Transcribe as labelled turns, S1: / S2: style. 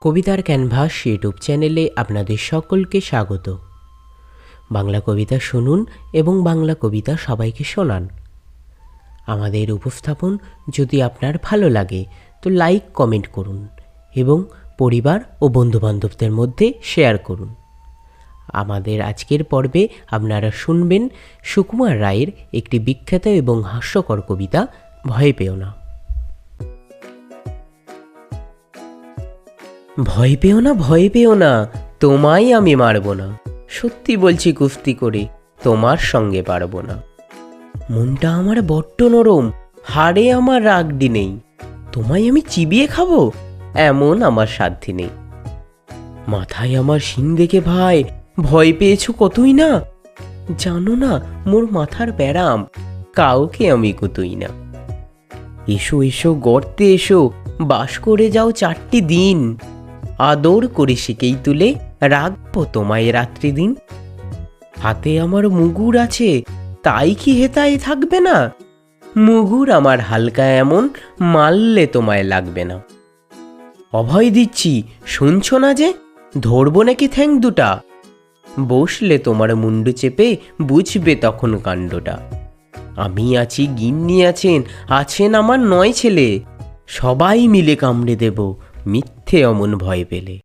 S1: কবিতার canvas YouTube চ্যানেলে আপনাদের সকলকে স্বাগত। বাংলা কবিতা শুনুন এবং বাংলা কবিতা সবাইকে শোনান। আমাদের উপস্থাপন যদি আপনার ভালো লাগে, তো লাইক, কমেন্ট করুন এবং পরিবার ও বন্ধুবান্ধবদের মধ্যে শেয়ার করুন। আমাদের আজকের পর্বে আপনারা শুনবেন সুকুমার রায়ের একটি বিখ্যাত এবং হাস্যকর কবিতা, ভয় পেও না। ভয় পেও না, ভয় পেও না। তোমায় আমি মারব না। সত্যি বলছি কুস্তি করে তোমার সঙ্গে পারব না। মনটা আমার বড্ড নরম, হাড়ে আমার রাগডি নেই। তোমায় আমি চিবিয়ে খাব? এমন আমার সাধ্যি নেই। মাথায় আমার শিং দেখে ভাই, ভয় পেয়েছ কতই না? জানো না, মোর মাথার ব্যারাম, কাউকে আমি কুতুই না। এসো এসো, গর্তে এসো, বাস করে যাও চারটি দিন। আদর করে শিকেই তুলে রাখব তোমায় রাত্রি দিন। হাতে আমার মুগুর আছে, তাই কি হেতায় থাকবে না? মুগুর আমার হালকা এমন, মারলে তোমায় লাগবে না। অভয় দিচ্ছি, শুনছো না যে? ধরবো নাকি ঠ্যাং দুটা? বসলে তোমার মুন্ডু চেপে বুঝবে তখন কাণ্ডটা। আমি আছি, গিন্নি আছেন আছেন আমার নয় ছেলে। সবাই মিলে কামড়ে দেব মিথ্যে অমন ভয় পেলে।